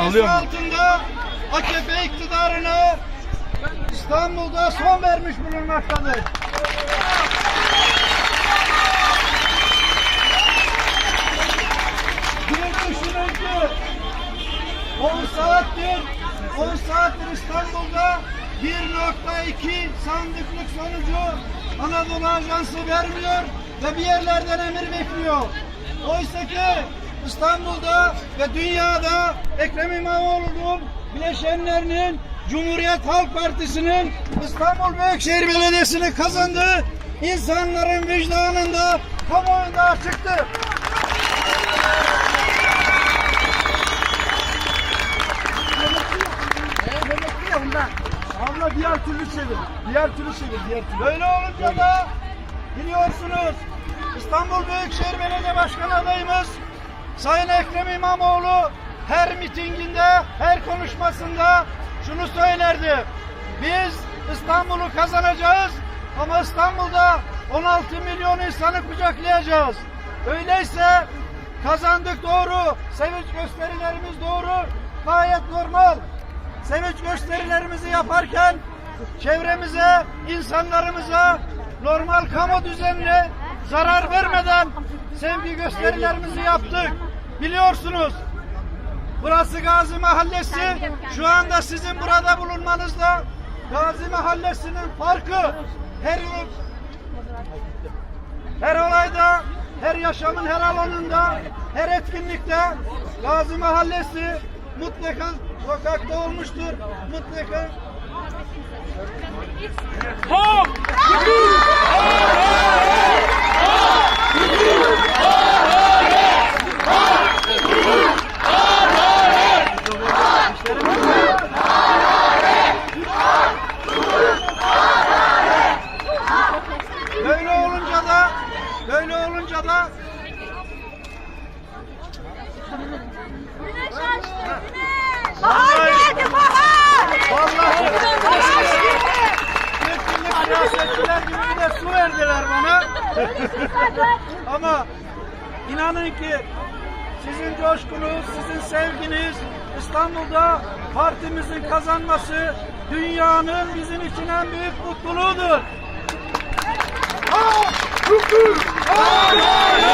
Alıyorum. altında AKP iktidarına İstanbul'da son vermiş bulunmaktadır. Bir düşünün ki 10 saattir 10 saattir İstanbul'da 1.2 sandıklık sonucu Anadolu Ajansı vermiyor ve bir yerlerden emir bekliyor. Oysa ki İstanbul'da ve dünyada Ekrem İmamoğlu'nun bileşenlerinin Cumhuriyet Halk Partisi'nin İstanbul Büyükşehir Belediyesi'ni kazandığı insanların vicdanında kamuoyunda açıktır. Abla diğer türlü çevir. Diğer türlü çevir. Diğer türlü. Böyle olunca da biliyorsunuz İstanbul Büyükşehir Belediye Başkanı adayımız Sayın Ekrem İmamoğlu her mitinginde, her konuşmasında şunu söylerdi. Biz İstanbul'u kazanacağız ama İstanbul'da 16 milyon insanı kucaklayacağız. Öyleyse kazandık doğru, sevinç gösterilerimiz doğru, gayet normal. Sevinç gösterilerimizi yaparken çevremize, insanlarımıza normal kamu düzenine zarar vermeden sevgi gösterilerimizi yaptık. Biliyorsunuz burası Gazi Mahallesi. Şu anda sizin burada bulunmanızda Gazi Mahallesi'nin farkı her her olayda, her yaşamın her alanında, her etkinlikte Gazi Mahallesi mutlaka sokakta olmuştur. Mutlaka böyle olunca da böyle olunca da Güneş açtı, güneş. Bahar geldi, bahar. Vallahi yetkili siyasetçiler gibi bir de su verdiler bana. Ama inanın ki sizin coşkunuz, sizin sevginiz, İstanbul'da partimizin kazanması dünyanın bizim için en büyük mutluluğudur. Uhul! Uhul!